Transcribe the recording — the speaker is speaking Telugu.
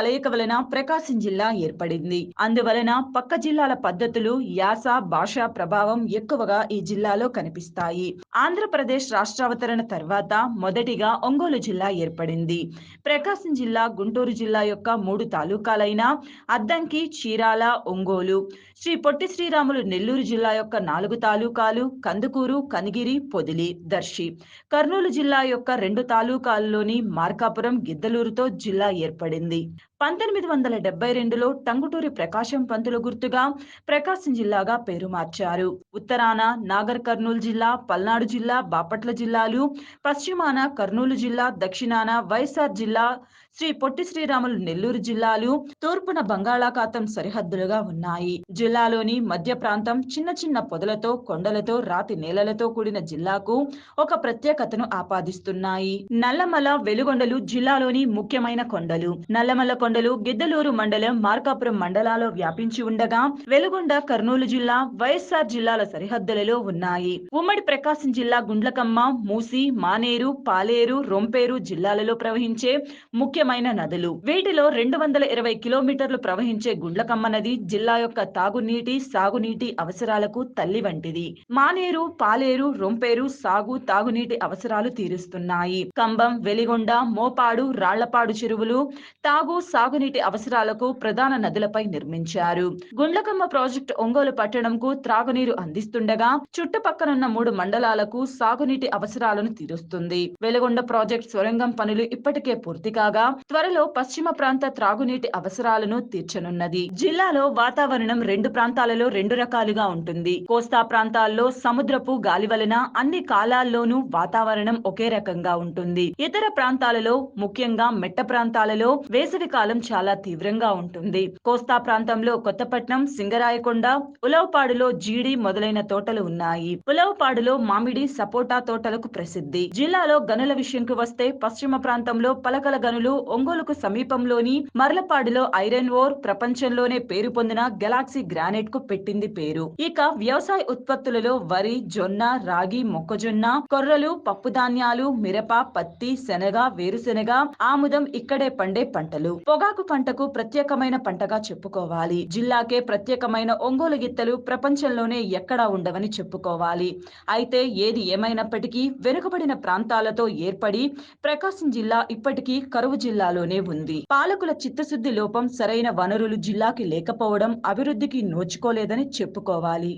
కలయిక వలన ప్రకాశం జిల్లా ఏర్పడింది. అందువలన పక్క జిల్లాల పద్ధతులు యాస భాష ప్రభావం ఎక్కువగా ఈ జిల్లాలో కనిపిస్తాయి. ఆంధ్రప్రదేశ్ రాష్ట్రావతరణ తర్వాత మొదటిగా ఒంగోలు జిల్లా ఏర్పడింది. ప్రకాశం జిల్లా గుంటూరు జిల్లా యొక్క మూడు తాలూకాలైన అద్దంకి చీరాల ఒంగోలు శ్రీ పొట్టి శ్రీరాములు నెల్లూరు జిల్లా యొక్క నాలుగు తాలూకాలు కందుకూరు కనిగిరి పొదిలి దర్శి. కర్నూలు జిల్లా యొక్క రెండు తాలూకాల్లోని మార్కాపురం గిద్దలూరుతో జిల్లా ఏర్పడింది. పంతొమ్మిది వందల డెబ్బై రెండులో టంగుటూరి ప్రకాశం పంతుల గుర్తుగా ప్రకాశం జిల్లాగా పేరు మార్చారు. ఉత్తరాన నాగర్ కర్నూలు జిల్లా పల్నాడు జిల్లా బాపట్ల జిల్లాలు పశ్చిమాన కర్నూలు జిల్లా దక్షిణాన వైఎస్ఆర్ జిల్లా శ్రీ పొట్టి శ్రీరాములు నెల్లూరు జిల్లాలు తూర్పున బంగాళాఖాతం సరిహద్దులుగా ఉన్నాయి. జిల్లాలోని మధ్య ప్రాంతం చిన్న చిన్న పొదలతో కొండలతో రాతి నేలలతో కూడిన జిల్లాకు ఒక ప్రత్యేకతను ఆపాదిస్తున్నాయి. నల్లమల వెలుగొండలు జిల్లాలోని ముఖ్యమైన కొండలు. నల్లమల కొండ కొండలు గిద్దలూరు మండలం మార్కాపురం మండలాల్లో వ్యాపించి ఉండగా వెలుగొండ కర్నూలు జిల్లా వైఎస్ఆర్ జిల్లాల సరిహద్దులలో ఉన్నాయి. ఉమ్మడి ప్రకాశం జిల్లా గుండ్లకమ్మ మూసి మానేరు పాలేరు రొంపేరు జిల్లాలలో ప్రవహించే ముఖ్యమైన నదులు. వీటిలో రెండు వందల ఇరవై కిలోమీటర్లు ప్రవహించే గుండ్లకమ్మ నది జిల్లా యొక్క తాగునీటి సాగునీటి అవసరాలకు తల్లి వంటిది. మానేరు పాలేరు రొంపేరు సాగు తాగునీటి అవసరాలు తీరుస్తున్నాయి. కంబం వెలిగొండ మోపాడు రాళ్ళపాడు చెరువులు తాగు సాగునీటి అవసరాలకు ప్రధాన నదులపై నిర్మించారు. గుండ్లకమ్మ ప్రాజెక్టు ఒంగోలు పట్టణంకు త్రాగునీరు అందిస్తుండగా చుట్టుపక్కనున్న మూడు మండలాలకు సాగునీటి అవసరాలను తీరుస్తుంది. వెలుగొండ ప్రాజెక్ట్ సొరంగం పనులు ఇప్పటికే పూర్తి కాగా త్వరలో పశ్చిమ ప్రాంత త్రాగునీటి అవసరాలను తీర్చనున్నది. జిల్లాలో వాతావరణం రెండు ప్రాంతాలలో రెండు రకాలుగా ఉంటుంది. కోస్తా ప్రాంతాల్లో సముద్రపు గాలి వలన అన్ని కాలాల్లోనూ వాతావరణం ఒకే రకంగా ఉంటుంది. ఇతర ప్రాంతాలలో ముఖ్యంగా మెట్ట ప్రాంతాలలో వేసవి కాలం చాలా తీవ్రంగా ఉంటుంది. కోస్తా ప్రాంతంలో కొత్తపట్నం సింగరాయకొండ ఉలవపాడులో జీడి మొదలైన తోటలు ఉన్నాయి. ఉలవపాడులో మామిడి సపోటా తోటలకు ప్రసిద్ధి. జిల్లాలో గనుల విషయంకు వస్తే పశ్చిమ ప్రాంతంలో పలకల గనులు ఒంగోలుకు సమీపంలోని మర్లపాడులో ఐరన్ ఓర్ ప్రపంచంలోనే పేరు పొందిన గెలాక్సీ గ్రానైట్కు పెట్టింది పేరు. ఇక వ్యవసాయ ఉత్పత్తులలో వరి జొన్న రాగి మొక్కజొన్న కొర్రలు పప్పు ధాన్యాలు మిరప పత్తి శనగ వేరుశెనగ ఆముదం ఇక్కడే పండే పంటలు. పొగాకు పంటకు ప్రత్యేకమైన పంటగా చెప్పుకోవాలి. జిల్లాకే ప్రత్యేకమైన ఒంగోలు గిత్తలు ప్రపంచంలోనే ఎక్కడా ఉండవని చెప్పుకోవాలి. అయితే ఏది ఏమైనప్పటికీ వెనుకబడిన ప్రాంతాలతో ఏర్పడి ప్రకాశం జిల్లా ఇప్పటికీ కరువు జిల్లాలోనే ఉంది. పాలకుల చిత్తశుద్ధి లోపం సరైన వనరులు జిల్లాకి లేకపోవడం అభివృద్ధికి నోచుకోలేదని చెప్పుకోవాలి.